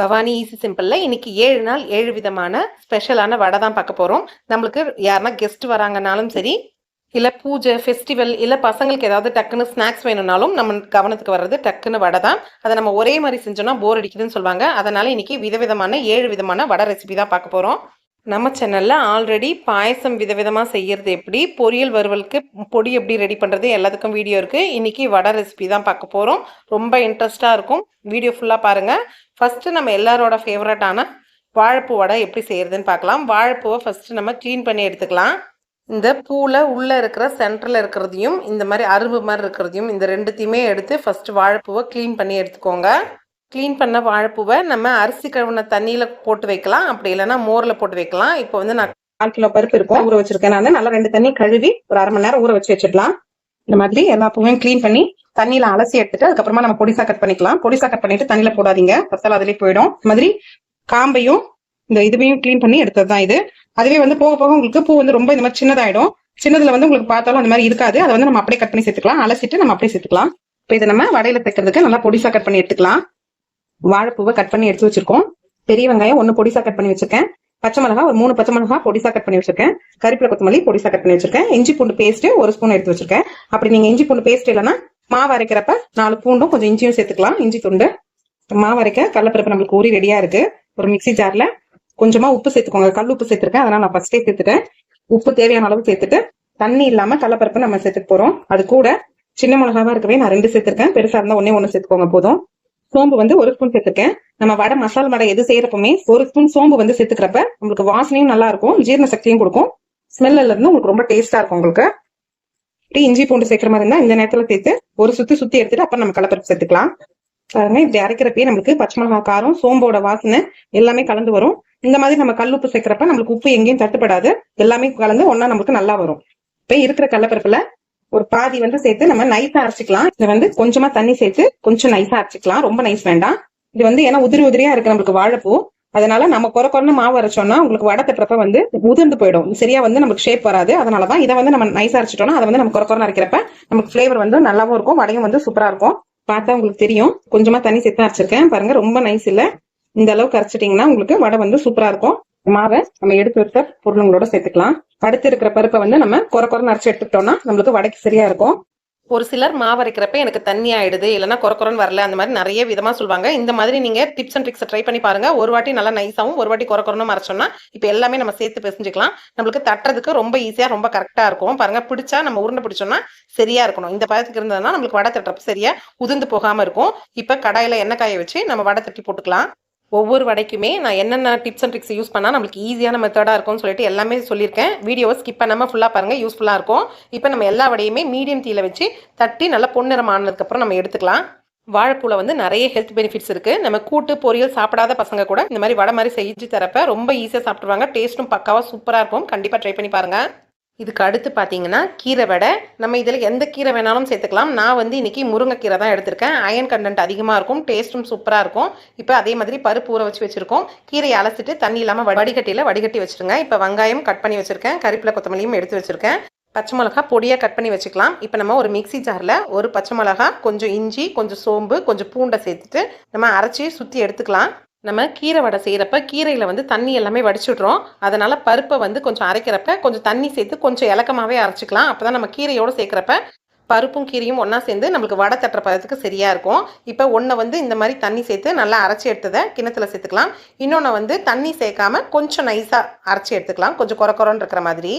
Bhavani easy சிம்பிளில் இன்னைக்கு ஏழு நாள் ஏழு விதமான ஸ்பெஷலான வடை தான் பார்க்க போகிறோம் நம்மளுக்கு யாருன்னா கெஸ்ட் வராங்கனாலும் சரி இல்லை பூஜை ஃபெஸ்டிவல் இல்லை பசங்களுக்கு ஏதாவது டக்குன்னு ஸ்நாக்ஸ் வேணும்னாலும் நம்ம கவனத்துக்கு வர்றது டக்குன்னு வடை தான். அதை நம்ம ஒரே மாதிரி செஞ்சோம்னா போர் அடிக்குதுன்னு சொல்லுவாங்க. அதனால இன்னைக்கு விதவிதமான ஏழு விதமான வடை ரெசிபி தான் பார்க்க போகிறோம் நம்ம சேனலில் ஆல்ரெடி பாயசம் விதவிதமாக செய்கிறது எப்படி பொரியல் வறுவலுக்கு பொடி எப்படி ரெடி பண்ணுறது எல்லாத்துக்கும் வீடியோ இருக்குது இன்றைக்கி வடை ரெசிபி தான் பார்க்க போகிறோம் ரொம்ப இன்ட்ரெஸ்ட்டாக இருக்கும். வீடியோ ஃபுல்லாக பாருங்கள் ஃபஸ்ட்டு நம்ம எல்லாரோட ஃபேவரட்டான வாழைப்பூ வடை எப்படி செய்கிறதுன்னு பார்க்கலாம். வாழைப்பூவை ஃபஸ்ட்டு நம்ம க்ளீன் பண்ணி எடுத்துக்கலாம். இந்த பூவில் உள்ளே இருக்கிற சென்டரில் இருக்கிறதையும் இந்த மாதிரி அரும்பு மாதிரி இருக்கிறதையும் இந்த ரெண்டுத்தையுமே எடுத்து ஃபஸ்ட்டு வாழைப்பூவை க்ளீன் பண்ணி எடுத்துக்கோங்க. க்ளீன் பண்ண வாழைப்பூவை நம்ம அரிசி கழுவுன தண்ணியில் போட்டு வைக்கலாம். அப்படி இல்லைன்னா மோரில் போட்டு வைக்கலாம். இப்போ வந்து நான் கால் கிலோ பருப்பு இருக்கும். ஊற வச்சிருக்கேன் நான். நல்லா ரெண்டு தண்ணி கழுவி ஒரு அரை மணி நேரம் ஊற வச்சு வச்சிடலாம். இந்த மாதிரி எல்லா பூவையும் க்ளீன் பண்ணி தண்ணியில அலசி எடுத்துட்டு அதுக்கப்புறமா நம்ம பொடிசா கட் பண்ணிக்கலாம். பொடிசா கட் பண்ணிட்டு தண்ணியில போடாதீங்க. பத்தால அதிலே போயிடும். இந்த மாதிரி காம்பையும் இந்த இதுவையும் க்ளீன் பண்ணி எடுத்தது தான் இது. அதுவே வந்து போக போக உங்களுக்கு பூ வந்து ரொம்ப இந்த மாதிரி சின்னதாயிடும். சின்னதுல வந்து உங்களுக்கு பார்த்தாலும் அந்த மாதிரி இருக்காது. அதை வந்து நம்ம அப்படியே கட் பண்ணி சேர்த்துக்கலாம். அலசிட்டு நம்ம அப்படியே சேர்த்துக்கலாம். இப்போ இதை நம்ம வடையில தைக்கிறதுக்கு நல்லா பொடிசா கட் பண்ணி எடுத்துக்கலாம். வாழைப்பூவை கட் பண்ணி எடுத்து வச்சிருக்கோம். பெரிய வெங்காயம் ஒன்னு பொடிசா கட் பண்ணி வச்சிருக்கேன். பச்சை மிளகா ஒரு மூணு பச்சை மிளகா பொடிசா கட் பண்ணி வச்சிருக்கேன். கருப்பில கொத்தமல்லி பொடிசா கட் பண்ணி வச்சிருக்கேன். இஞ்சி பூண்டு பேஸ்ட் ஒரு ஸ்பூன் எடுத்து வச்சிருக்கேன். அப்படி நீங்க இஞ்சி பூண்டு பேஸ்ட் இல்லைன்னா மாவு அரைக்கிறப்ப நாலு பூண்டும் கொஞ்சம் இஞ்சியும் சேர்த்துக்கலாம். இஞ்சி துண்டு. மாவு அரைக்க கடலப்பருப்பு நம்மளுக்கு ஊறி ரெடியா இருக்கு. ஒரு மிக்சி ஜார்ல கொஞ்சமா உப்பு சேர்த்துக்கோங்க. கல் உப்பு சேர்த்திருக்கேன். அதனால நான் ஃபர்ஸ்டே சேர்த்துட்டேன். உப்பு தேவையான அளவு சேர்த்துட்டு தண்ணி இல்லாம கடலப்பருப்பு நம்ம சேர்த்துக்க போறோம். அது கூட சின்ன மிளகாவா இருக்கவே நான் ரெண்டு சேர்த்திருக்கேன். பெருசா இருந்தா ஒன்னே ஒன்னு சேர்த்துக்கோங்க போதும். சோம்பு வந்து ஒரு ஸ்பூன் சேர்த்திருக்கேன். நம்ம வடை மசால் வடை எது செய்யறப்பமே ஒரு ஸ்பூன் சோம்பு வந்து சேர்த்துக்கிறப்ப உங்களுக்கு வாசனையும் நல்லா இருக்கும் ஜீரண சக்தியும் கொடுக்கும். ஸ்மெல்ல இருந்து உங்களுக்கு ரொம்ப டேஸ்டா இருக்கும் உங்களுக்கு. இப்படி இஞ்சி பூண்டு சேர்க்கிற மாதிரி இருந்தா இந்த நேரத்துல சேர்த்து ஒரு சுத்தி சுத்தி எடுத்துட்டு அப்புறம் நம்ம கடலப்பருப்பு சேர்த்துக்கலாம். பாருங்க இப்படி அரைக்கிறப்பயே நம்மளுக்கு பச்சை மிளகா காரம் சோம்போட வாசனை எல்லாமே கலந்து வரும். இந்த மாதிரி நம்ம கல் உப்பு சேர்க்கிறப்ப நம்மளுக்கு உப்பு எங்கேயும் தட்டுப்படாது. எல்லாமே கலந்து ஒன்னா நமக்கு நல்லா வரும். இப்ப இருக்கிற கடலப்பருப்புல ஒரு பாதி வந்து சேர்த்து நம்ம நைஸா அரைச்சிக்கலாம். இதுல வந்து கொஞ்சமா தண்ணி சேர்த்து கொஞ்சம் நைஸா அரைச்சிக்கலாம். ரொம்ப நைஸ் வேண்டாம். இது வந்து ஏன்னா உதிரி உதிரியா இருக்கு நம்மளுக்கு வாழைப்பூ. அதனால நம்ம குறை குறைன்னு மாவு அரைச்சோம்னா உங்களுக்கு வடை தட்டுறப்ப வந்து உதிர்ந்து போயிடும். சரியா வந்து நமக்கு ஷேப் வராது. அதனாலதான் இதை வந்து நம்ம நைஸா அரைச்சிட்டோம்னா அதை வந்து நம்ம குறை குறைன்னு அரைக்கிறப்ப நமக்கு ஃபிளேவர் வந்து நல்லாவும் இருக்கும் வடையும் வந்து சூப்பரா இருக்கும். பார்த்தா உங்களுக்கு தெரியும். கொஞ்சமா தண்ணி சேர்த்து அரைச்சிருக்கேன். பாருங்க ரொம்ப நைஸ் இல்ல. இந்த அளவுக்கு அரைச்சிட்டீங்கன்னா உங்களுக்கு வடை வந்து சூப்பரா இருக்கும். மாவை நம்ம எடுத்து வச்ச பொருளுங்களோட சேர்த்துக்கலாம். அடுத்து இருக்கிற பருப்பை வந்து நம்ம குறை குறை நரைச்சி எடுத்துக்கிட்டோம்னா நம்மளுக்கு வடைக்கு சரியா இருக்கும். ஒரு சிலர் மாவு அரைக்கிறப்ப எனக்கு தண்ணி ஆயிடுது இல்லைன்னா குறை குறைன்னு வரல அந்த மாதிரி நிறைய விதமாக சொல்லுவாங்க இந்த மாதிரி நீங்கள் டிப்ஸ் அண்ட் ட்ரிக்ஸை ட்ரை பண்ணி பாருங்க. ஒரு வாட்டி நல்லா நைஸாகவும் ஒரு வாட்டி குறை குறைனும் மறைச்சோம்னா இப்போ எல்லாமே நம்ம சேர்த்து பிசைஞ்சுக்கலாம். நம்மளுக்கு தட்டுறதுக்கு ரொம்ப ஈஸியாக ரொம்ப கரெக்டாக இருக்கும். பாருங்க பிடிச்சா நம்ம உருண்டை பிடிச்சோம்னா சரியா இருக்கணும். இந்த பதத்துக்கு இருந்ததுன்னா நம்மளுக்கு வடை தட்டுறப்ப சரியா உதிர்ந்து போகாமல் இருக்கும். இப்போ கடாயில் எண்ணெய் காய வச்சு நம்ம வடை தட்டி போட்டுக்கலாம். ஒவ்வொரு வடைக்குமே நான் என்னென்ன டிப்ஸ் அண்ட் ட்ரிக்ஸ் யூஸ் பண்ணால் நம்மளுக்கு ஈஸியான மெத்தடாக இருக்கும்னு சொல்லிட்டு எல்லாமே சொல்லியிருக்கேன். வீடியோவை ஸ்கிப் பண்ணாமல் ஃபுல்லாக பாருங்கள் யூஸ்ஃபுல்லாக இருக்கும். இப்போ நம்ம எல்லா வடையுமே மீடியம் தீயில் வச்சு தட்டி நல்லா பொன்னிறம் ஆனதுக்கப்புறம் நம்ம எடுத்துக்கலாம். வாழைப்பூவில் வந்து நிறைய ஹெல்த் பெனிஃபிட்ஸ் இருக்குது நம்ம கூட்டு பொரியல் சாப்பிடாத பசங்க கூட இந்த மாதிரி வடை மாதிரி செஞ்சு தரப்ப ரொம்ப ஈஸியாக சாப்பிடுவாங்க டேஸ்ட்டும் பக்காவாக சூப்பராக இருக்கும். கண்டிப்பாக ட்ரை பண்ணி பாருங்கள் இதுக்கு அடுத்து பார்த்தீங்கன்னா கீரை வடை. நம்ம இதில் எந்த கீரை வேணாலும் சேர்த்துக்கலாம். நான் வந்து இன்றைக்கி முருங்கைக்கீரை தான் எடுத்திருக்கேன். அயன் கண்டென்ட் அதிகமாக இருக்கும். டேஸ்ட்டும் சூப்பராக இருக்கும். இப்போ அதே மாதிரி பருப்பு ஊற வச்சு வச்சுருக்கோம். கீரையை அலசிட்டு தண்ணி இல்லாமல் வடிகட்டியில் வடிகட்டி வச்சுருங்க. இப்போ வெங்காயம் கட் பண்ணி வச்சுருக்கேன். கருப்பில் கொத்தமல்லியும் எடுத்து வச்சுருக்கேன். பச்சை மிளகா பொடியாக கட் பண்ணி வச்சுக்கலாம். இப்போ நம்ம ஒரு மிக்ஸி ஜாரில் ஒரு பச்சை மிளகா கொஞ்சம் இஞ்சி கொஞ்சம் சோம்பு கொஞ்சம் பூண்டை சேர்த்துட்டு நம்ம அரைச்சி சுற்றி எடுத்துக்கலாம். நம்ம கீரை வடை செய்கிறப்ப கீரையில் வந்து தண்ணி எல்லாமே வடிச்சுட்றோம். அதனால் பருப்பை வந்து கொஞ்சம் அரைக்கிறப்ப கொஞ்சம் தண்ணி சேர்த்து கொஞ்சம் இலக்கமாகவே அரைச்சிக்கலாம். அப்போ தான் நம்ம கீரையோடு சேர்க்குறப்ப பருப்பும் கீரையும் ஒன்றா சேர்ந்து நம்மளுக்கு வடை தட்டுற பதத்துக்கு சரியாக இருக்கும். இப்போ ஒன்றை வந்து இந்த மாதிரி தண்ணி சேர்த்து நல்லா அரைச்சி எடுத்ததை கிணத்துல சேர்த்துக்கலாம். இன்னொன்று வந்து தண்ணி சேர்க்காம கொஞ்சம் நைஸாக அரைச்சி எடுத்துக்கலாம். கொஞ்சம் குறை குறன்னு இருக்கிற மாதிரி.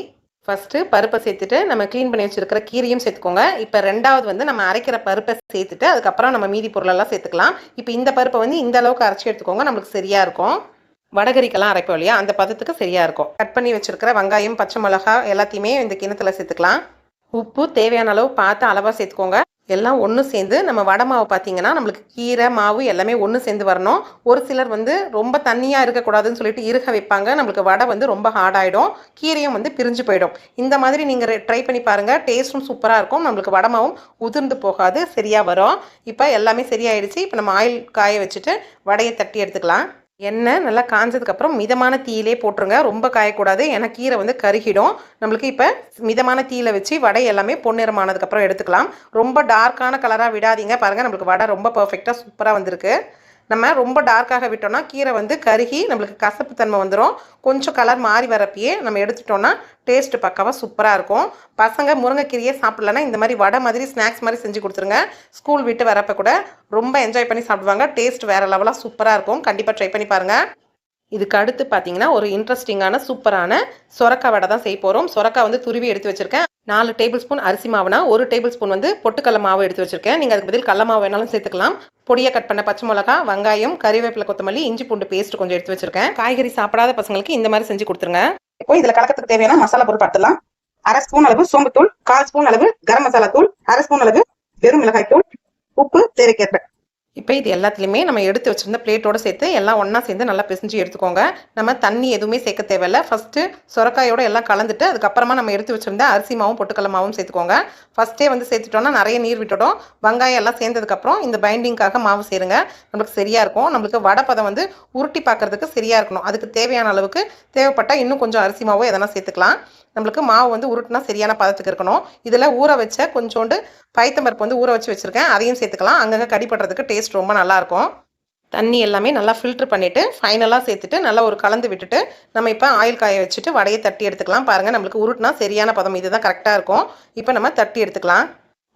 ஃபஸ்ட்டு பருப்பை சேர்த்துட்டு நம்ம க்ளீன் பண்ணி வச்சுருக்கிற கீரையும் சேர்த்துக்கோங்க. இப்போ ரெண்டாவது வந்து நம்ம அரைக்கிற பருப்பை சேர்த்துட்டு அதுக்கப்புறம் நம்ம மீதி பொருளெல்லாம் சேர்த்துக்கலாம். இப்போ இந்த பருப்பை வந்து இந்த அளவுக்கு அரைச்சி எடுத்துக்கோங்க நம்மளுக்கு சரியாக இருக்கும். வடகரிக்கெல்லாம் அரைப்போம் இல்லையா? அந்த பதத்துக்கு சரியாக இருக்கும். கட் பண்ணி வச்சுருக்கிற வெங்காயம் பச்சை மிளகா எல்லாத்தையுமே இந்த கிணத்துல சேர்த்துக்கலாம். உப்பு தேவையான அளவு பார்த்து அளவாக சேர்த்துக்கோங்க. எல்லாம் ஒன்று சேர்ந்து நம்ம வடை மாவு பார்த்தீங்கன்னா நம்மளுக்கு கீரை மாவு எல்லாமே ஒன்று சேர்ந்து வரணும். ஒரு சிலர் வந்து ரொம்ப தண்ணியாக இருக்கக்கூடாதுன்னு சொல்லிட்டு இருக வைப்பாங்க. நம்மளுக்கு வடை வந்து ரொம்ப ஹார்டாயிடும் கீரையும் வந்து பிரிஞ்சு போயிடும். இந்த மாதிரி நீங்கள் ட்ரை பண்ணி பாருங்கள் டேஸ்ட்டும் சூப்பராக இருக்கும். நம்மளுக்கு வடை மாவும் உதிர்ந்து போகாது சரியாக வரும். இப்போ எல்லாமே சரியாயிடுச்சு. இப்போ நம்ம ஆயில் காய வச்சுட்டு வடையை தட்டி எடுத்துக்கலாம். எண்ணெய் நல்லா காஞ்சதுக்கப்புறம் மிதமான தீயிலே போட்டுருங்க. ரொம்ப காயக்கூடாது. ஏன்னா கீரை வந்து கருகிடும். நம்மளுக்கு இப்போ மிதமான தீயில வச்சு வடை எல்லாமே பொன்னிறமானதுக்கப்புறம் எடுத்துக்கலாம். ரொம்ப டார்க்கான கலராக விடாதீங்க. பாருங்கள் நம்மளுக்கு வடை ரொம்ப பர்ஃபெக்டாக சூப்பராக வந்திருக்கு. நம்ம ரொம்ப டார்க்காக விட்டோம்னா கீரை வந்து கருகி நம்மளுக்கு கசப்பு தன்மை வந்துடும் கொஞ்சம் கலர் மாறி வரப்பயே நம்ம எடுத்துட்டோம்னா டேஸ்ட்டு பக்காவாக சூப்பராக இருக்கும். பசங்க முருங்கைக்கீரையே சாப்பிட்லன்னா இந்த மாதிரி வடை மாதிரி ஸ்நாக்ஸ் மாதிரி செஞ்சு கொடுத்துருங்க. ஸ்கூல் விட்டு வரப்போ கூட ரொம்ப என்ஜாய் பண்ணி சாப்பிடுவாங்க. டேஸ்ட் வேறு லெவலாக சூப்பராக இருக்கும். கண்டிப்பாக ட்ரை பண்ணி பாருங்கள் இதுக்கு அடுத்து பார்த்தீங்கன்னா ஒரு இன்ட்ரெஸ்டிங்கான சூப்பரான சொரக்காய் வடை தான் செய்ய போகிறோம் சொரக்காய் வந்து துருவி எடுத்து வச்சிருக்கேன். நாலு டேபிள் ஸ்பூன் அரிசி மாவுனா ஒரு டேபிள் ஸ்பூன் வந்து பொட்டுக்கடல மாவு எடுத்து வச்சிருக்கேன். நீங்கள் அதுக்கு பதில் கடல மாவு வேணாலும் சேர்த்துக்கலாம். பொடியை கட் பண்ண பச்சை மிளகா வெங்காயம் கறிவேப்பிலை கொத்தமல்லி இஞ்சி பூண்டு பேஸ்ட் கொஞ்சம் எடுத்து வச்சிருக்கேன். காய்கறி சாப்பிடாத பசங்களுக்கு இந்த மாதிரி செஞ்சு கொடுத்துருங்க. இப்போ இதில் கலக்கத்துக்கு தேவையான மசாலா பொருள் பார்த்துலாம் அரை ஸ்பூன் அளவு சோம்புத்தூள் கால் ஸ்பூன் அளவு கரம் மசாலா தூள் அரை ஸ்பூன் அளவு வெறும் மிளகாய் தூள் உப்பு தேவைக்கேற்ப. இப்போ இது எல்லாத்துலேயுமே நம்ம எடுத்து வச்சுருந்த பிளேட்டோடு சேர்த்து எல்லாம் ஒன்றா சேர்ந்து நல்லா பிசைஞ்சு எடுத்துக்கோங்க. நம்ம தண்ணி எதுவுமே சேர்க்க தேவையில்ல. ஃபஸ்ட்டு சுரக்காயோட எல்லாம் கலந்துட்டு அதுக்கப்புறமா நம்ம எடுத்து வச்சுருந்த அரிசி மாவும் பொட்டுக்கடல மாவும் சேர்த்துக்கோங்க. ஃபஸ்ட்டே வந்து சேர்த்துட்டோம்னா நிறைய நீர் விட்டுடும். வெங்காயம் எல்லாம் சேர்ந்ததுக்கப்புறம் இந்த பைண்டிங்காக மாவு சேருங்க. நம்மளுக்கு சரியாக இருக்கும். நம்மளுக்கு வடை பதம் வந்து உருட்டி பார்க்கறதுக்கு சரியாக இருக்கணும். அதுக்கு தேவையான அளவுக்கு தேவைப்பட்டால் இன்னும் கொஞ்சம் அரிசி மாவோ எதனா சேர்த்துக்கலாம். நம்மளுக்கு மாவு வந்து உருட்டினா சரியான பதத்துக்கு இருக்கணும். இதில் ஊற வச்ச கொஞ்சோண்டு பைத்தம்பருப்பு வந்து ஊற வச்சு வச்சுருக்கேன். அதையும் சேர்த்துக்கலாம். அங்கங்கே கடிப்படுறதுக்கு டேஸ்ட் ரொம்ப நல்லாயிருக்கும். தண்ணி எல்லாமே நல்லா ஃபில்டர் பண்ணிவிட்டு ஃபைனலாக சேர்த்துட்டு நல்லா ஒரு கலந்து விட்டுட்டு நம்ம இப்போ ஆயில் காய வச்சுட்டு வடையை தட்டி எடுத்துக்கலாம். பாருங்கள் நம்மளுக்கு உருட்டுனா சரியான பதம். இதுதான் கரெக்டாக இருக்கும். இப்போ நம்ம தட்டி எடுத்துக்கலாம்.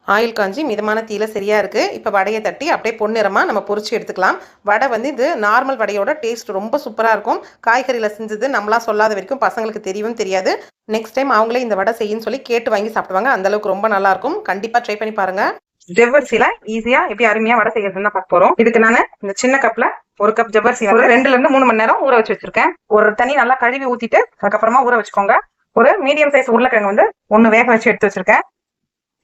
ஆயில் காஞ்சி மிதமான தீயில சரியா இருக்கு. இப்போ வடையை தட்டி அப்படியே பொன்னிறமாக நம்ம பொறிச்சு எடுத்துக்கலாம். வடை வந்து இது நார்மல் வடையோட டேஸ்ட் ரொம்ப சூப்பராக இருக்கும். காய்கறியில் செஞ்சது நம்மளா சொல்லாத வரைக்கும் பசங்களுக்கு தெரியவும் தெரியாது. நெக்ஸ்ட் டைம் அவங்களே இந்த வடை செய்யுன்னு சொல்லி கேட்டு வாங்கி சாப்பிடுவாங்க. அந்தளவுக்கு ரொம்ப நல்லாயிருக்கும் கண்டிப்பாக ட்ரை பண்ணி பாருங்க. ஜவ்வரிசியில ஈஸியா எப்படி அருமையா வடை செய்யறதுன்னு பார்க்க போறோம். இதுக்கு நான் இந்த சின்ன கப்ல ஒரு கப் ஜவ்வரிசி ரெண்டுல இருந்து மூணு மணி நேரம் ஊற வச்சு வச்சிருக்கேன். ஒரு தண்ணி நல்லா கழுவி ஊத்திட்டு அதுக்கப்புறமா ஊற வச்சுக்கோங்க. ஒரு மீடியம் சைஸ் உருளைக்கிழங்கு வந்து ஒன்னு வேக வச்சு எடுத்து வச்சிருக்கேன்.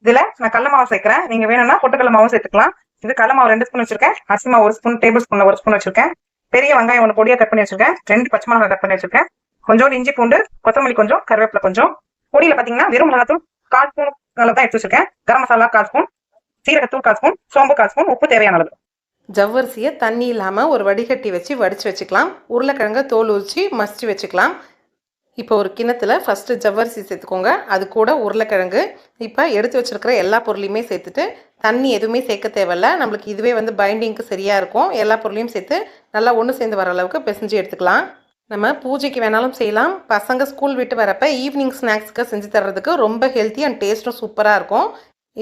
இதுல நான் கடல மாவு சேர்க்கிறேன். நீங்க வேணும்னா பொட்டுக்கடல மாவும் சேர்த்துக்கலாம். இது கடல மாவு ரெண்டு ஸ்பூன் வச்சிருக்கேன். அரிசி மாவு ஒரு ஸ்பூன் டேபிள் ஸ்பூன்ல ஒரு ஸ்பூன் வச்சிருக்கேன். பெரிய வெங்காயம் ஒன்று பொடியா கட் பண்ணி வச்சிருக்கேன். ரெண்டு பச்சை மிளகாய் கட் பண்ணி வச்சிருக்கேன். கொஞ்சோண்டு இஞ்சி பூண்டு கொத்தமல்லி கொஞ்சம் கருவேப்பிலை கொஞ்சம். பொடியில பாத்தீங்கன்னா வெறும் மிளகாத்தூள் கால் ஸ்பூன் தான் எடுத்து வச்சிருக்கேன். கரம் மசாலா கால் ஸ்பூன். சீரகத்தூள் கால் ஸ்பூன் சோம்பு கால் ஸ்பூன் உப்பு தேவையான அளவு. ஜவ்வரிசியை தண்ணி இல்லாமல் ஒரு வடிகட்டி வச்சு வடித்து வச்சுக்கலாம். உருளைக்கிழங்க தோல் உரிச்சு மசிச்சு வச்சுக்கலாம். இப்போ ஒரு கிணத்துல ஃபஸ்ட்டு ஜவ்வரிசி சேர்த்துக்கோங்க. அது கூட உருளைக்கிழங்கு. இப்போ எடுத்து வச்சிருக்கிற எல்லா பொருளையுமே சேர்த்துட்டு தண்ணி எதுவுமே சேர்க்க தேவையில்ல. நம்மளுக்கு இதுவே வந்து பைண்டிங்க்கு சரியாக இருக்கும். எல்லா பொருளையும் சேர்த்து நல்லா ஒன்று சேர்ந்து வர அளவுக்கு பிசைஞ்சு எடுத்துக்கலாம். நம்ம பூஜைக்கு வேணாலும் செய்யலாம். பசங்க ஸ்கூல் விட்டு வரப்போ ஈவினிங் ஸ்நாக்ஸ்க்கு செஞ்சு தர்றதுக்கு ரொம்ப ஹெல்த்தி அண்ட் டேஸ்ட்டும் சூப்பராக இருக்கும்.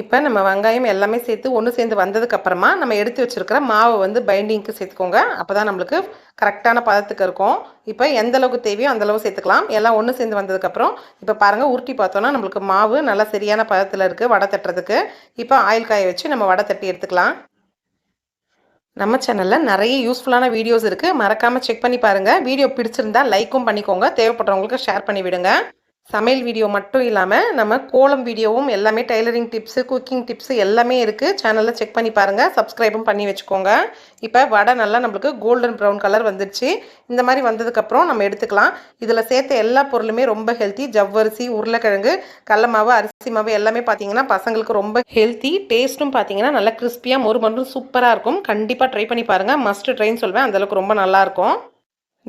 இப்போ நம்ம வெங்காயம் எல்லாமே சேர்த்து ஒன்று சேர்ந்து வந்ததுக்கு அப்புறமா நம்ம எடுத்து வச்சிருக்கிற மாவை வந்து பைண்டிங்க்கு சேர்த்துக்கோங்க. அப்போ தான் நம்மளுக்கு கரெக்டான பதத்துக்கு இருக்கும். இப்போ எந்த அளவுக்கு தேவையோ அந்தளவு சேர்த்துக்கலாம். எல்லாம் ஒன்று சேர்ந்து வந்ததுக்கப்புறம் இப்போ பாருங்கள் உருட்டி பார்த்தோன்னா நம்மளுக்கு மாவு நல்லா சரியான பதத்தில் இருக்குது வடை தட்டுறதுக்கு. இப்போ ஆயில் காய வச்சு நம்ம வடை தட்டி எடுத்துக்கலாம். நம்ம சேனலில் நிறைய யூஸ்ஃபுல்லான வீடியோஸ் இருக்குது மறக்காமல் செக் பண்ணி பாருங்கள் வீடியோ பிடிச்சிருந்தா லைக்கும் பண்ணிக்கோங்க. தேவைப்படுறவங்களுக்கு ஷேர் பண்ணி விடுங்க. சமையல் வீடியோ மட்டும் இல்லாமல் நம்ம கோலம் வீடியோவும் எல்லாமே டைலரிங் டிப்ஸு குக்கிங் டிப்ஸு எல்லாமே இருக்குது சேனலில் செக் பண்ணி பாருங்கள் சப்ஸ்கிரைபும் பண்ணி வச்சுக்கோங்க. இப்போ வடை நல்லா நம்மளுக்கு கோல்டன் ப்ரௌன் கலர் வந்துடுச்சு இந்த மாதிரி வந்ததுக்கப்புறம் நம்ம எடுத்துக்கலாம். இதில் சேர்த்த எல்லா பொருளுமே ரொம்ப ஹெல்த்தி ஜவ்வரிசி உருளைக்கிழங்கு கடல மாவு அரிசி மாவு எல்லாமே பார்த்தீங்கன்னா பசங்களுக்கு ரொம்ப ஹெல்த்தி டேஸ்ட்டும் பார்த்தீங்கன்னா நல்லா கிறிஸ்பியாக மொறு மொறு சூப்பராக இருக்கும். கண்டிப்பாக ட்ரை பண்ணி பாருங்கள் மஸ்ட் ட்ரைன்னு சொல்வேன். அந்தளவுக்கு ரொம்ப நல்லாயிருக்கும்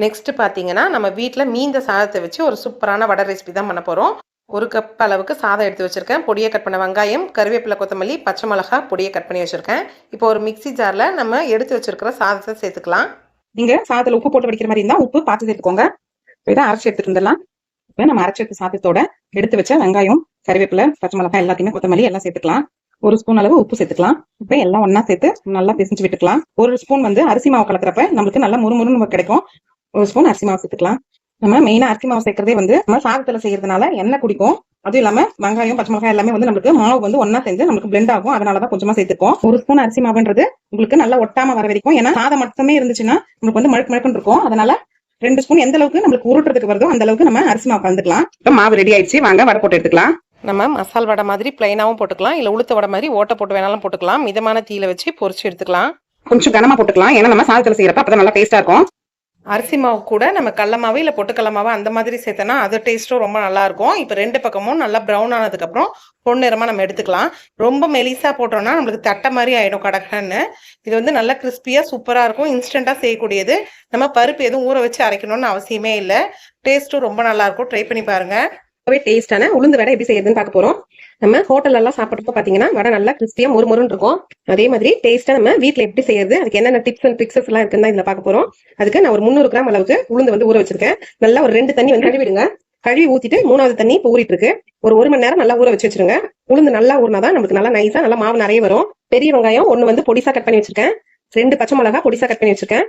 நெக்ஸ்ட் பார்த்தீங்கன்னா நம்ம வீட்டில் மீந்த சாதத்தை வச்சு ஒரு சூப்பரான வடை ரெசிபி தான் பண்ண போகிறோம் ஒரு கப் அளவுக்கு சாதம் எடுத்து வச்சுருக்கேன். பொடியை கட் பண்ண வெங்காயம் கருவேப்பிலை கொத்தமல்லி பச்சை மிளகா பொடியை கட் பண்ணி வச்சுருக்கேன். இப்போ ஒரு மிக்ஸி ஜாரில் நம்ம எடுத்து வச்சிருக்கிற சாதத்தை சேர்த்துக்கலாம். நீங்க சாதத்துல உப்பு போட்டு வடிக்கிற மாதிரி இருந்தால் உப்பு பார்த்து சேர்த்துக்கோங்க இப்போ இதை அரைச்சி எடுத்துட்டு வந்துடலாம். இப்போ நம்ம அரைச்சி எடுத்து சாதத்தோட எடுத்து வச்ச வெங்காயம் கருவேப்பிலை பச்சை மிளகா எல்லாத்தையுமே கொத்தமல்லி எல்லாம் சேர்த்துக்கலாம். ஒரு ஸ்பூன் அளவு உப்பு சேர்த்துக்கலாம். இப்போ எல்லாம் ஒன்னா சேர்த்து நல்லா பிசைஞ்சு விட்டுக்கலாம். ஒரு ஸ்பூன் வந்து அரிசி மாவு கலக்கிறப்ப நம்மளுக்கு நல்லா முறுமுறுன்னு நமக்கு கிடைக்கும். ஒரு ஸ்பூன் அரிசி மாவு சேர்த்துக்கலாம். நம்ம மெயினா அரிசி மாவு சேர்க்கறதே வந்து நம்ம சாதத்துல செய்யறதுனால எண்ணெய் குடிக்கும். அதுவும் இல்லாம வெங்காயம் பச்சை மிளகாய் எல்லாமே வந்து நம்மளுக்கு மாவு வந்து ஒண்ணா சேர்ந்து நமக்கு பிளெண்ட் ஆகும். அதனாலதான் கொஞ்சமா சேர்த்துக்கோம் ஒரு ஸ்பூன் அரிசி மாவுன்றது உங்களுக்கு நல்லா ஒட்டாம வர வரைக்கும் ஏன்னா சாதம் மட்டுமே இருந்துச்சுன்னா நமக்கு வந்து மழுக்கு மழுக்குன்னு இருக்கும். அதனால ரெண்டு ஸ்பூன் எந்த அளவுக்கு நம்மளுக்கு உருட்டுறதுக்கு வருதோ அந்த அளவுக்கு நம்ம அரிசி மாவு கலந்துக்கலாம். இப்ப மாவு ரெடி ஆயிடுச்சு. வாங்க வடை போட்டு எடுத்துக்கலாம். நம்ம மசால் வடை மாதிரி பிளைனாகவும் போட்டுக்கலாம். இல்லை உளுத்த வடை மாதிரி ஓட்டை போட்டு வேணாலும் போட்டுக்கலாம். மிதமான தீயில வச்சு பொரிச்சு எடுத்துக்கலாம். கொஞ்சம் கனமா போட்டுக்கலாம். ஏன்னா நம்ம சாதத்துல செய்யறப்ப அப்பதான் நல்லா டேஸ்டா இருக்கும். அரிசி மாவு கூட நம்ம கடல மாவு இல்லை பொட்டுக்கடல மாவு அந்த மாதிரி சேர்த்தோன்னா அது டேஸ்ட்டும் ரொம்ப நல்லாயிருக்கும் இப்போ ரெண்டு பக்கமும் நல்லா ப்ரௌன் ஆனதுக்கப்புறம் பொன்னிறமாக நம்ம எடுத்துக்கலாம். ரொம்ப மெலிசாக போட்டோம்னா நம்மளுக்கு தட்டை மாதிரி ஆகிடும் கடகன்னு இது வந்து நல்லா கிறிஸ்பியாக சூப்பராக இருக்கும். இன்ஸ்டண்ட்டாக செய்யக்கூடியது. நம்ம பருப்பு எதுவும் ஊற வச்சு அரைக்கணும்னு அவசியமே இல்லை. டேஸ்ட்டும் ரொம்ப நல்லாயிருக்கும் ட்ரை பண்ணி பாருங்க. ரொம்பவே டேஸ்டான உளுந்து வடை எப்படி செய்யறதுன்னு பார்க்க போகிறோம் நம்ம ஹோட்டல்ல எல்லாம் சாப்பிட்றப்ப பாத்தீங்கன்னா வடை நல்லா கிறிஸ்பியா மொறு மொறுன்னு இருக்கும். அதே மாதிரி டேஸ்டா நம்ம வீட்டில் எப்படி செய்யறது அதுக்கு என்னென்ன டிப்ஸ் அண்ட் ட்ரிக்ஸஸ் எல்லாம் இருக்குன்னு தான் இதுல பார்க்க போறோம். அதுக்கு நான் ஒரு முந்நூறு கிராம் அளவுக்கு உளுந்து வந்து ஊற வச்சிருக்கேன். நல்லா ஒரு ரெண்டு தண்ணி வந்து கழுவிடுங்க. கழுவி ஊத்திட்டு மூணாவது தண்ணி இப்போ ஊறிட்டு இருக்கு. ஒரு ஒரு மணி நேரம் நல்லா ஊற வச்சு வச்சிருங்க. உளுந்து நல்லா ஊறினாதான் நமக்கு நல்லா நைஸா நல்லா மாவு நிறைய வரும். பெரிய வெங்காயம் ஒன்னு வந்து பொடிசா கட் பண்ணி வச்சிருக்கேன். ரெண்டு பச்சை மிளகா பொடிசா கட் பண்ணி வச்சிருக்கேன்.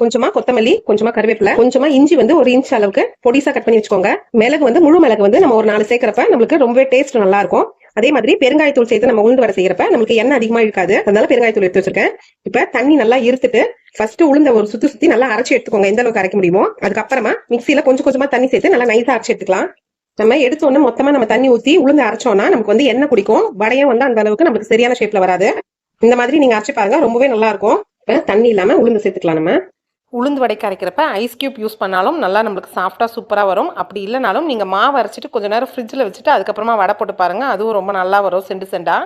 கொஞ்சமா கொத்தமல்லி கொஞ்சமா கருவேப்பிலை கொஞ்சமா இஞ்சி வந்து ஒரு இன்ச் அளவுக்கு பொடிசா கட் பண்ணி வச்சுக்கோங்க. மிளகு வந்து முழு மிளகு வந்து நம்ம ஒரு நாலு சேர்க்கிறப்ப நம்மளுக்கு ரொம்பவே டேஸ்ட் நல்லா இருக்கும் அதே மாதிரி பெருங்காயத்தூள் சேர்த்து நம்ம உளுந்து வர செய்யறப்ப நமக்கு எண்ணெய் அதிகமா இருக்காது. அதனால பெருங்காயத்தூள் எடுத்து வச்சிருக்கேன். இப்ப தண்ணி நல்லா இருத்துட்டு ஃபர்ஸ்ட் உளுந்த ஒரு சுத்தி சுத்தி நல்லா அரைச்சு எடுத்துக்கோங்க. எந்த அளவுக்கு அரைக்க முடியுமோ. அதுக்கப்புறமா மிக்சியில கொஞ்சம் கொஞ்சமா தண்ணி சேர்த்து நல்லா நைஸா அரைச்சு எடுத்துக்கலாம். நம்ம எடுத்தோன்னு மொத்தமா நம்ம தண்ணி ஊத்தி உளுந்து அரைச்சோம்னா நமக்கு வந்து எண்ணெய் குடிக்கும். வடையும் வந்து அந்த அளவுக்கு நமக்கு சரியான ஷேப்ல வராது. இந்த மாதிரி நீங்க அரைச்சு பாருங்க ரொம்பவே நல்லா இருக்கும் தண்ணி இல்லாம உளுந்து சேர்த்துக்கலாம் நம்ம. உளுந்து வடைக்கு அரைக்கிறப்ப ஐஸ் கியூப் யூஸ் பண்ணாலும் நல்லா நம்மளுக்கு சாஃப்டாக சூப்பராக வரும். அப்படி இல்லைனாலும் நீங்கள் மாவு அரைச்சிட்டு கொஞ்ச நேரம் ஃப்ரிட்ஜில் வச்சுட்டு அதுக்கப்புறமா வடை போட்டு பாருங்க. அதுவும் ரொம்ப நல்லா வரும் செண்டு செண்டா.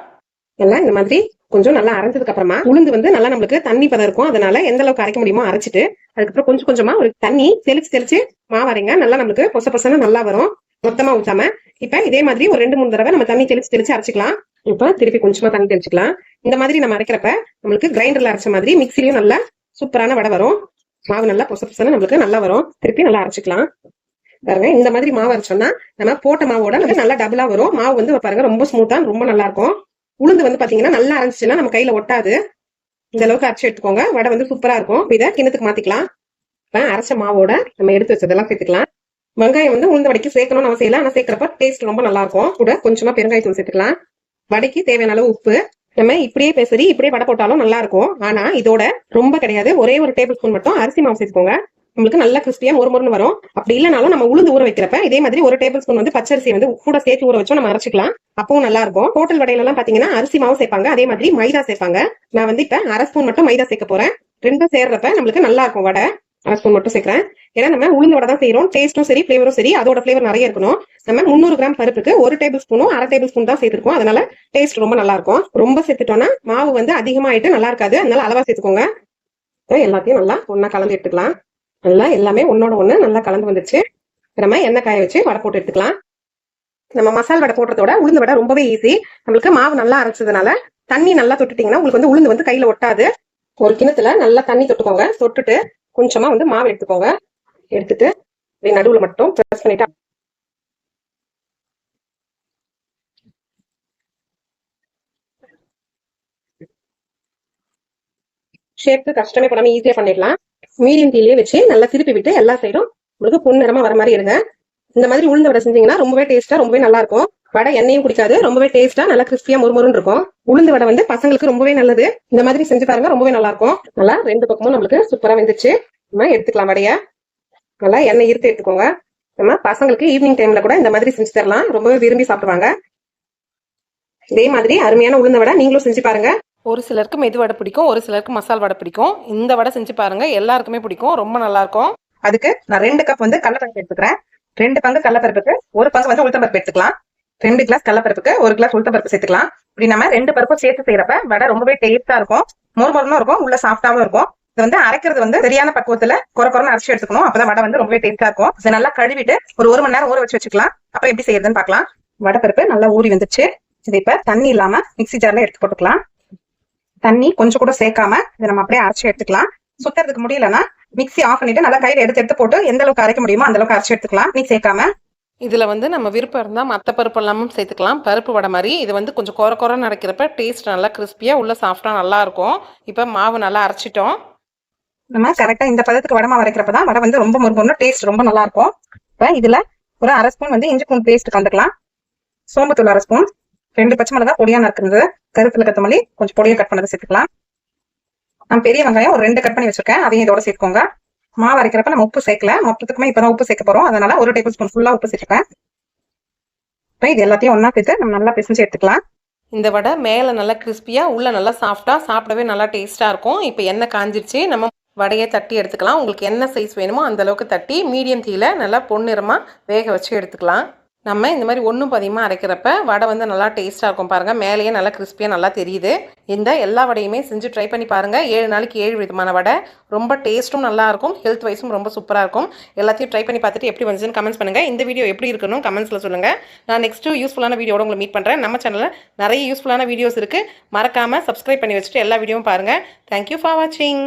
எல்லாம் இந்த மாதிரி கொஞ்சம் நல்லா அரைஞ்சதுக்கு அப்புறமா உளுந்து வந்து நல்லா நம்மளுக்கு தண்ணி பதம் இருக்கும் அதனால எந்த அளவுக்கு அரைக்க முடியுமோ அரைச்சிட்டு அதுக்கப்புறம் கொஞ்சம் கொஞ்சமா ஒரு தண்ணி தெளிச்சு தெளிச்சு மாவு அரைங்க. நல்லா நம்மளுக்கு பொச பொசன்னு நல்லா வரும். மொத்தமா ஊத்தாம. இப்ப இதே மாதிரி ஒரு ரெண்டு மூணு தடவை நம்ம தண்ணி தெளிச்சு தெளிச்சு அரைச்சிக்கலாம். இப்ப திருப்பி கொஞ்சமா தண்ணி தெளிச்சுக்கலாம். இந்த மாதிரி நம்ம அரைக்கிறப்ப நம்மளுக்கு கிரைண்டர்ல அரைச்ச மாதிரி மிக்சிலையும் நல்லா சூப்பரான வடை வரும். மாவு நல்லா பொச பொசன்னு நம்மளுக்கு நல்லா வரும். திருப்பி நல்லா அரைச்சிக்கலாம். பாருங்க இந்த மாதிரி மாவு அரைச்சோம்னா நம்ம போட்ட மாவோட நமக்கு நல்லா டபுளா வரும். மாவு வந்து பாருங்க ரொம்ப ஸ்மூத்தா ரொம்ப நல்லா இருக்கும். உளுந்து வந்து பாத்தீங்கன்னா நல்லா அரைஞ்சிச்சுன்னா நம்ம கையில ஒட்டாது. இந்த அளவுக்கு அரைச்சி எடுத்துக்கோங்க. வடை வந்து சூப்பரா இருக்கும். இதை கிணத்துக்கு மாத்திக்கலாம். இப்போ அரைச்ச மாவோட நம்ம எடுத்து வச்சதெல்லாம் சேர்த்துக்கலாம். வெங்காயம் வந்து உளுந்த வடைக்கு சேர்க்கணும்னு அவசியம் இல்லை. ஆனா சேர்க்கிறப்ப டேஸ்ட் ரொம்ப நல்லா இருக்கும். கூட கொஞ்சமா பெருங்காயத்தூள் சேர்த்துக்கலாம். வடைக்கு தேவையான அளவு உப்பு. நம்ம இப்படியே பேசரி இப்படியே வடை போட்டாலும் நல்லா இருக்கும். ஆனா இதோட ரொம்ப கிடையாது. ஒரே ஒரு டேபிள் ஸ்பூன் மட்டும் அரிசி மாவு சேர்த்துக்கோங்க. நம்மளுக்கு நல்ல கிறிஸ்பியா ஒரு முருன்னு வரும். அப்படி இல்லைனாலும் நம்ம உளுந்து ஊற வைக்கிறப்ப இதே மாதிரி ஒரு டேபிள் ஸ்பூன் வந்து பச்சரிசி வந்து கூட சேர்த்து ஊற வச்சோம் நம்ம அரைச்சிக்கலாம். அப்பவும் நல்லா இருக்கும். ஹோட்டல் வடையில எல்லாம் பாத்தீங்கன்னா அரிசி மாவு சேர்ப்பாங்க. அதே மாதிரி மைதா சேர்ப்பாங்க. நான் வந்து இப்ப அரை ஸ்பூன் மட்டும் மைதா சேர்க்க போறேன். ரெண்டும் சேர்றப்ப நம்மளுக்கு நல்லா இருக்கும் வடை. அரை ஸ்பூன் மட்டும் சேர்க்கிறேன் ஏன்னா நம்ம உளுந்து வடை தான் செய்யறோம் டேஸ்ட்டும் சரி ஃபிளேவரும் சரி அதோட ஃபிளேவர் நிறைய இருக்கணும். நம்ம முந்நூறு கிராம் பருப்புக்கு ஒரு டேபிள் ஸ்பூனும் அரை டேபிள் ஸ்பூன் தான் சேர்த்துருக்கோம். அதனால டேஸ்ட் ரொம்ப நல்லா இருக்கும். ரொம்ப சேர்த்துட்டோம்னா மாவு வந்து அதிகமாயிட்டு நல்லா இருக்காது. அதனால அளவா சேர்த்துக்கோங்க. எல்லாத்தையும் நல்லா ஒன்னா கலந்து எடுத்துக்கலாம். நல்லா எல்லாமே ஒன்னோட ஒண்ணு நல்லா கலந்து வந்துருச்சு. நம்ம எண்ணெய் காய வச்சு வடை போட்டு எடுத்துக்கலாம். நம்ம மசால் வடை போடுறதோட உளுந்து வடை ரொம்பவே ஈஸி நம்மளுக்கு மாவு நல்லா அரைச்சதுனால தண்ணி நல்லா தொட்டுட்டீங்கன்னா உங்களுக்கு வந்து உளுந்து வந்து கையில ஒட்டாது. ஒரு கிணத்துல நல்லா தண்ணி தொட்டுக்கோங்க. தொட்டுட்டு கொஞ்சமா வந்து மாவு எடுத்துக்கோங்க. எடுத்துட்டு இப்படி நடுவுல மட்டும் ப்ரெஸ் பண்ணிட்டு ஷேப்க்கு கஷ்டமே படாம ஈஸியா பண்ணிடலாம். மீடியம் தீலயே வச்சு நல்லா திருப்பி விட்டு எல்லா சைடும் உங்களுக்கு பொன்னிறமா வர மாதிரி இருங்க. இந்த மாதிரி உளுந்த வடை செஞ்சீங்கன்னா ரொம்பவே டேஸ்டா ரொம்பவே நல்லா இருக்கும் வடை எண்ணெயும் குடிக்காது ரொம்பவே டேஸ்டா நல்லா கிறிஸ்பியா முறுமுறுன்னு இருக்கும். உளுந்து வடை வந்து பசங்களுக்கு ரொம்பவே நல்லது. இந்த மாதிரி செஞ்சு பாருங்க ரொம்பவே நல்லா இருக்கும் நல்லா ரெண்டு பக்கமும் நம்மளுக்கு சூப்பரா வெந்துச்சு நம்ம எடுத்துக்கலாம் வடைய. நல்லா எண்ணெய் இருத்து எடுத்துக்கோங்க. நம்ம பசங்களுக்கு ஈவினிங் டைம்ல கூட இந்த மாதிரி செஞ்சு தரலாம். ரொம்பவே விரும்பி சாப்பிடுவாங்க. இதே மாதிரி அருமையான உளுந்த வடை நீங்களும் செஞ்சு பாருங்க. ஒரு சிலருக்கு மெது வடை பிடிக்கும் ஒரு சிலருக்கு மசால் வடை பிடிக்கும். இந்த வடை செஞ்சு பாருங்க எல்லாருக்குமே பிடிக்கும் ரொம்ப நல்லா இருக்கும் அதுக்கு நான் ரெண்டு கப் வந்து கடலப்பருப்பு எடுத்துக்கிறேன். ரெண்டு பங்கு கடலப்பருப்புக்கு ஒரு பங்கு வந்து உளுத்தம்பருப்பு எடுத்துக்கலாம். ரெண்டு கிளாஸ் கடலப்பருப்புக்கு ஒரு கிளாஸ் உளுத்தம்பருப்பு சேர்த்துக்கலாம். இப்படி நம்ம ரெண்டு பருப்பும் சேர்த்து செய்யறப்ப வடை ரொம்பவே டேஸ்டா இருக்கும். மொறு இருக்கும். உள்ள சாஃப்டாவும் இருக்கும். இது வந்து அரைக்கிறது வந்து சரியான பக்குவத்துல குறை குறைன்னு அரைச்சி எடுத்துக்கணும். அப்பதான் வடை வந்து ரொம்பவே டேஸ்டா இருக்கும். இதை நல்லா கழுவிட்டு ஒரு ஒரு மணி நேரம் ஊற வச்சு வச்சுக்கலாம். அப்ப எப்படி செய்யறதுன்னு பாக்கலாம் வடை பருப்பு நல்லா ஊறி வந்துச்சு. இது இப்ப தண்ணி இல்லாம மிக்ஸி ஜார்ல எடுத்து போட்டுக்கலாம். தண்ணி கொஞ்சம் கூட சேர்க்காம இதை நம்ம அப்படியே அரைச்சி எடுத்துக்கலாம். சுத்துறதுக்கு முடியலன்னா மிக்ஸி ஆஃப் பண்ணிட்டு நல்லா கையில எடுத்து எடுத்து போட்டு எந்த அளவுக்கு அரைக்க முடியுமோ அந்த அளவுக்கு அரைச்சு எடுத்துக்கலாம். நீ சேர்க்காம. இதில் வந்து நம்ம விருப்பம் இருந்தால் மற்ற பருப்பு எல்லாமும் சேர்த்துக்கலாம். பருப்பு வடை மாதிரி இது வந்து கொஞ்சம் குறை குறைன்னு அரைக்கிறப்ப டேஸ்ட் நல்லா கிறிஸ்பியாக உள்ள சாஃப்டாக நல்லா இருக்கும். இப்போ மாவு நல்லா அரைச்சிட்டோம். நம்ம கரெக்டாக இந்த பதத்துக்கு வடை மாவு அரைக்கிறப்ப தான் வடை வந்து ரொம்ப முருகணும் டேஸ்ட் ரொம்ப நல்லா இருக்கும். இப்போ இதில் ஒரு அரை ஸ்பூன் வந்து இஞ்சி பூண்டு பேஸ்ட் கலந்துக்கலாம். சோம்புத்தூள் அரை ஸ்பூன் ரெண்டு பச்சை மிளகா பொடியா நறுக்கிறது கருத்துல கொத்தமல்லி கொஞ்சம் பொடியா கட் பண்ணதை சேர்த்துக்கலாம். நான் பெரிய வெங்காயம் ஒரு ரெண்டு கட் பண்ணி வச்சிருக்கேன். அதையும் இதோட சேர்த்துக்கோங்க. மாவு அரைக்கிறப்ப நம்ம உப்பு சேர்க்கல. மொத்தத்துக்குமே இப்பதான் உப்பு சேர்க்க போறோம். அதனால ஒரு டேபிள் ஸ்பூன் ஃபுல்லா உப்பு சேர்த்துப்பேன் இப்போ இது எல்லாத்தையும் ஒன்னா சேர்த்து நம்ம நல்லா பிசைஞ்சு எடுத்துக்கலாம். இந்த வடை மேலே நல்லா கிறிஸ்பியாக உள்ள நல்லா சாஃப்டாக சாப்பிடவே நல்லா டேஸ்ட்டாக இருக்கும். இப்போ எண்ணெய் காஞ்சிருச்சு. நம்ம வடையை தட்டி எடுத்துக்கலாம். உங்களுக்கு என்ன சைஸ் வேணுமோ அந்த அளவுக்கு தட்டி மீடியம் தீயில நல்லா பொன்னிறமாக வேக வச்சு எடுத்துக்கலாம். நம்ம இந்த மாதிரி ஒன்றும் பதிகமாக அரைக்கிறப்ப வடை வந்து நல்லா டேஸ்ட்டாக இருக்கும் பாருங்கள் மேலேயே நல்லா கிறிஸ்பியாக நல்லா தெரியுது. இந்த எல்லா வடையுமே செஞ்சு ட்ரை பண்ணி பாருங்கள் ஏழு நாளைக்கு ஏழு விதமான வடை. ரொம்ப டேஸ்ட்டும் நல்லா இருக்கும். ஹெல்த் வைஸும் ரொம்ப சூப்பராக இருக்கும். எல்லாத்தையும் ட்ரை பண்ணி பார்த்துட்டு எப்படி வந்துச்சுன்னு கமெண்ட்ஸ் பண்ணுங்கள் இந்த வீடியோ எப்படி இருக்கணும் கமெண்ட்ஸில் சொல்லுங்கள் நான் நெக்ஸ்ட்டு யூஸ்ஃபுல்லான வீடியோட உங்களை மீட் பண்ணுறேன் நம்ம சேனலில் நிறைய யூஸ்ஃபுல்லான வீடியோஸ் இருக்குது மறக்காமல் சப்ஸ்கிரைப் பண்ணி வச்சுட்டு எல்லா வீடியோவும் பாருங்கள் தேங்க்யூ ஃபார் வாட்சிங்